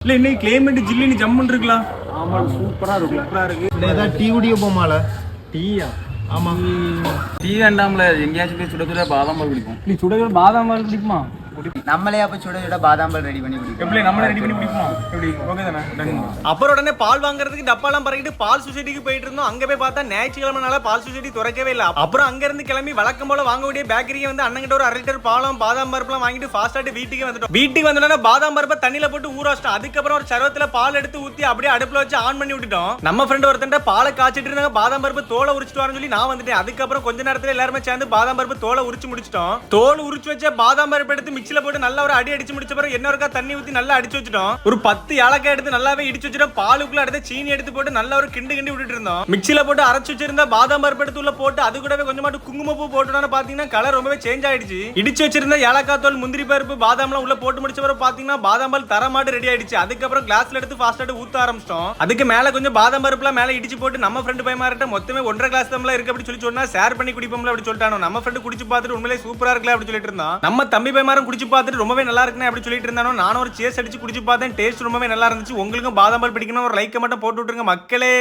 இல்ல இன்னைக்கு கிளைமேட் ஜில்லுன்னு ஜம்முன்னு இருக்கலாம் ஆமாம் சூப்பராக இருக்கும் சூப்பரா இருக்கு. இல்லை ஏதாவது டீ குடிக்க போமால? டீயா? ஆமா. டீ வேண்டாம்ல. எங்கேயாச்சும் போய் சுட சுட பாதாம் பால் குடிப்போம். நீ சுட பாதாம் பால் பிடிக்குமா நம்மளே அப்ப சுட சுட பாதாம் பால் ரெடி பண்ணி குடிப்போம். எப்படி நம்மளே ரெடி பண்ணி குடிப்போம்? எப்படி? ஓகே தானே. அப்புறம் உடனே பால் வாங்குறதுக்கு டப்பாலாம் பறக்கிட்டு பால் சொசைட்டிக்கு போயிட்டு இருந்தோம். அங்க போய் பார்த்தா ஞாயிற்றுக்கிழமைனால பால் சொசைட்டி திறக்கவே இல்லை. அப்புறம் அங்க இருந்து கிளம்பி வழக்கம் போல வாங்க வேண்டிய பேக்கரிக்கு வந்து அண்ணங்கிட்ட ஒரு அரை லிட்டர் பாலம் பாதாம் பருப்புலாம் வாங்கிட்டு ஃபாஸ்டாட்டு வீட்டுக்கு வந்துட்டோம். வீட்டுக்கு வந்தோடனே பாதாம் பருப்பை தண்ணியில போட்டு ஊற வச்சிட்டோம். அதுக்கப்புறம் ஒரு சர்வத்துல பால் எடுத்து ஊத்தி அப்படியே அடுப்புல வச்சு ஆன் பண்ணி விட்டுட்டோம். நம்ம ஃப்ரெண்ட் ஒருத்தன் பாலை காய்ச்சிட்டு இருந்தாங்க. பாதாம் பருப்பு தோலை உரிச்சிட்டு வரேன்னு சொல்லி நான் வந்துட்டேன். அதுக்கப்புறம் கொஞ்ச நேரத்துல எல்லாருமே சேர்ந்து பாதாம் பருப்பு தோலை உரிச்சு முடிச்சிட்டோம். தோல் உரிச்சு வச்ச பாதாம் பருப்பு எடுத்து மிக்சில போட்டு நல்லா ஒரு அடி அடிச்சு முடிச்ச பிறகு என்ன ஒருக்கா தண்ணி ஊத்தி நல்லா அடிச்சு வச்சிட்டோம். ஒரு பத்து ஏலக்காய் எடுத்து நல்லாவே இடிச்சு வச்சிட்டோம். பாலுக்குள்ள எடுத்து சீனி எடுத்து போட்டு நல்லா ஒரு கிண்டு கிண்டி விட்டுட்டு இருந்தோம். மிக்சில போட்டு அரைச்சு வச்சிருந்த பாதாம் பருப்பு எடுத்து உள்ள போட்டு அது கூடவே கொஞ்சமாட்டு குங்குமப்பூ போட்டோம்னு பாத்தீங்கன்னா கலர் ரொம்பவே சேஞ்ச் ஆயிடுச்சு. இடிச்சு வச்சிருந்த ஏலக்காய் தோல் முந்திரி பருப்பு பாதாம்லாம் உள்ள போட்டு முடிச்ச பிறகு பாத்தீங்கன்னா பாதாம் பால் தரமாட்டு ரெடி ஆயிடுச்சு. அதுக்கப்புறம் கிளாஸ்ல எடுத்து ஃபாஸ்ட் ஊத்த ஆரம்பிச்சிட்டோம். அதுக்கு மேல கொஞ்சம் பாதாம் பருப்புலாம் மேல இடிச்சு போட்டு நம்ம ஃப்ரெண்டு பையமார்ட்ட மொத்தமே ஒன்றரை கிளாஸ் தம்லாம் இருக்கு அப்படி சொல்லி சொன்னா ஷேர் பண்ணி குடிப்போம்ல அப்படி சொல்லிட்டானோ. நம்ம ஃப்ரெண்டு குடிச்சு பார்த்துட்டு உண்மையிலே சூப்பரா இருக்கல அப்படி சொல்லிட்டு இருந்தான் நம்ம தம்பி பையமாரும் குடிச்சு பார்த்துட்டு ரொம்பவே நல்லா இருக்குன்னு அப்படி சொல்லிட்டு இருந்தானோ? நானும் ஒரு சேஸ் அடிச்சு குடிச்சு பார்த்தேன். டேஸ்ட் ரொம்பவே நல்லா இருந்துச்சு. உங்களுக்கும் பாதாம் பால் பிடிக்கணும் ஒரு லைக்கை மட்டும் போட்டு விட்டுருங்க மக்களே.